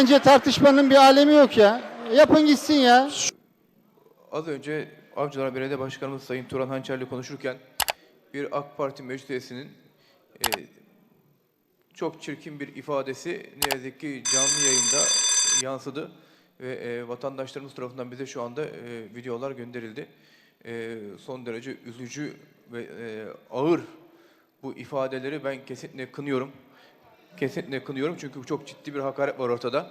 bence tartışmanın bir alemi yok ya. Yapın gitsin ya. Az önce Avcılar Belediye Başkanımız Sayın Turan Hançer'le konuşurken bir AK Parti meclis üyesinin e, çok çirkin bir ifadesi ne yazık ki canlı yayında yansıdı ve e, vatandaşlarımız tarafından bize şu anda e, videolar gönderildi. E, son derece üzücü ve e, ağır bu ifadeleri ben kesinlikle kınıyorum. Kesinlikle kınıyorum çünkü çok ciddi bir hakaret var ortada.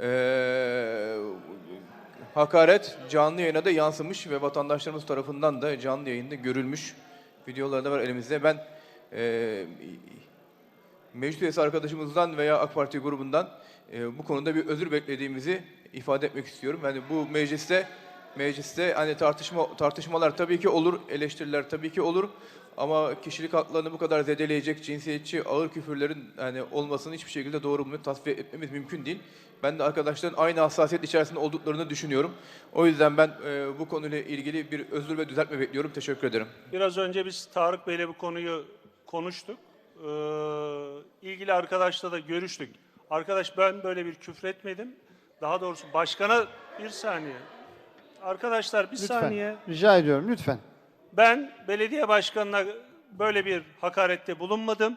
Ee, hakaret canlı yayına da yansımış ve vatandaşlarımız tarafından da canlı yayında görülmüş. Videoları da var elimizde. Ben e, meclis üyesi arkadaşımızdan veya AK Parti grubundan e, bu konuda bir özür beklediğimizi ifade etmek istiyorum. Yani bu mecliste mecliste hani tartışma tartışmalar tabii ki olur, eleştiriler tabii ki olur. Ama kişilik haklarını bu kadar zedeleyecek cinsiyetçi ağır küfürlerin yani olmasını hiçbir şekilde doğru bulmuyor, tasfiye etmemiz mümkün değil. Ben de arkadaşların aynı hassasiyet içerisinde olduklarını düşünüyorum. O yüzden ben e, bu konuyla ilgili bir özür ve düzeltme bekliyorum. Teşekkür ederim. Biraz önce biz Tarık Bey'le bu konuyu konuştuk. Ee, ilgili arkadaşla da görüştük. Arkadaş ben böyle bir küfretmedim. Daha doğrusu başkana bir saniye. Arkadaşlar bir Lütfen. saniye. Rica ediyorum lütfen. Ben belediye başkanına böyle bir hakarette bulunmadım.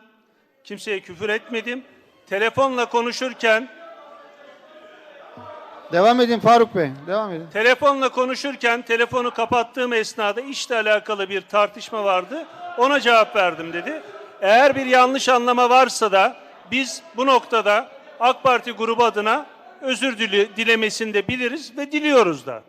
Kimseye küfür etmedim. Telefonla konuşurken Devam edin Faruk Bey. Devam edin. Telefonla konuşurken telefonu kapattığım esnada işle alakalı bir tartışma vardı. Ona cevap verdim dedi. Eğer bir yanlış anlama varsa da biz bu noktada AK Parti grubu adına özür dilemesini de biliriz ve diliyoruz da.